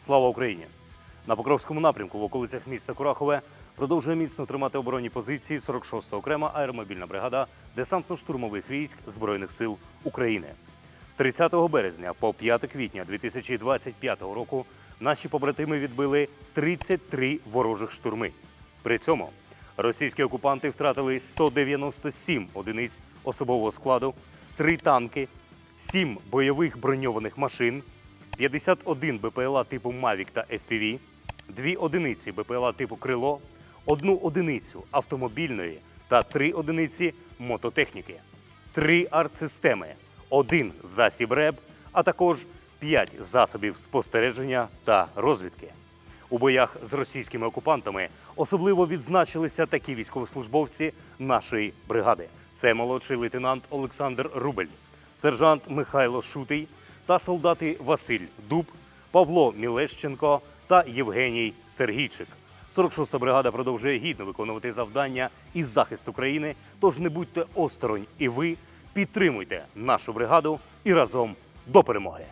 Слава Україні! На Покровському напрямку в околицях міста Курахове продовжує міцно тримати оборонні позиції 46-та окрема аеромобільна бригада десантно-штурмових військ Збройних сил України. З 30 березня по 5 квітня 2025 року наші побратими відбили 33 ворожих штурми. При цьому російські окупанти втратили 197 одиниць особового складу, 3 танки, 7 бойових броньованих машин, 51 БПЛА типу Mavic та FPV, 2 одиниці БПЛА типу Крило, одну одиницю автомобільної та 3 одиниці мототехніки, 3 артсистеми, один засіб РЕБ, а також 5 засобів спостереження та розвідки. У боях з російськими окупантами особливо відзначилися такі військовослужбовці нашої бригади. Це молодший лейтенант Олександр Рубель, сержант Михайло Шутий та солдати Василь Дуб, Павло Мілещенко та Євгеній Сергійчик. 46-та бригада продовжує гідно виконувати завдання із захисту країни. Тож не будьте осторонь і ви підтримуйте нашу бригаду і разом до перемоги.